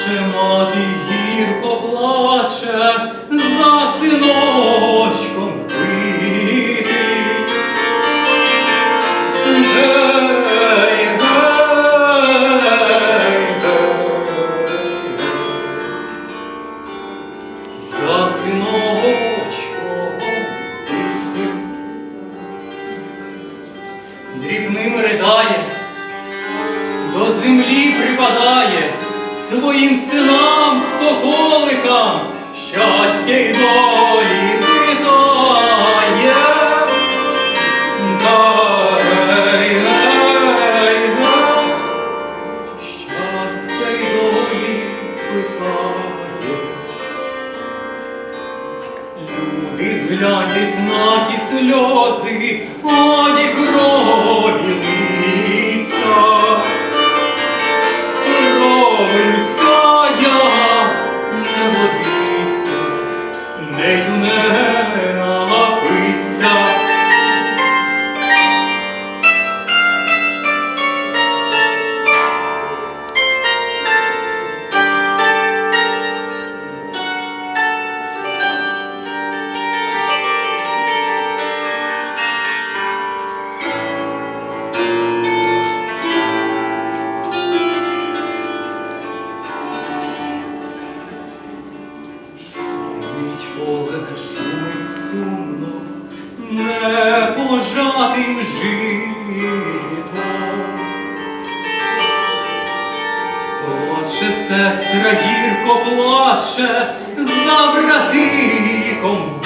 плаче, мати гірко плаче, за синочком вбитий. Гей, за синочком. Дрібним ридає, до землі припадає своїм синам, соколикам, щастя й долі питає. Дай, гай, гай, щастя й долі питає. Люди, згляньтесь на сльози, оді крові нею поле, шумить сумно, не пожатим житом. Плаче сестра гірко плаче за братиком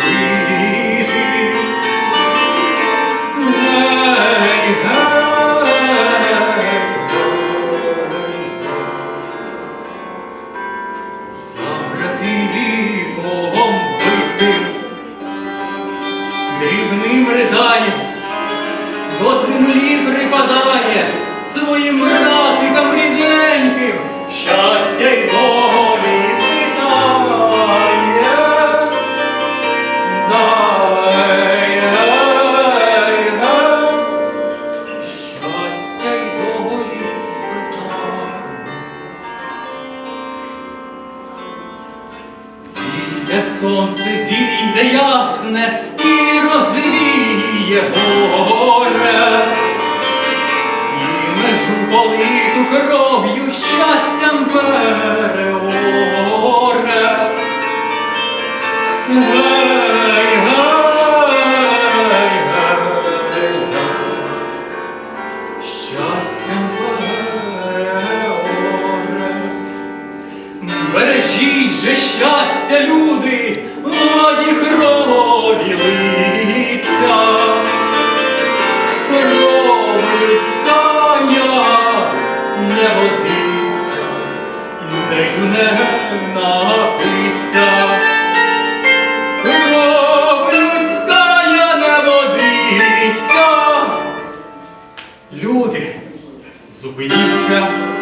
Зійде сонце, зійде ясне і розвіє горе, і межу политу кров'ю щастям переоре. Гей, гей, гей, щастям переоре. Бережіть же щастя, Сміються люди, молоді крові лиця, кров людская не водиться, нею не напиться, кров людская не водиться. Люди, зупиніться.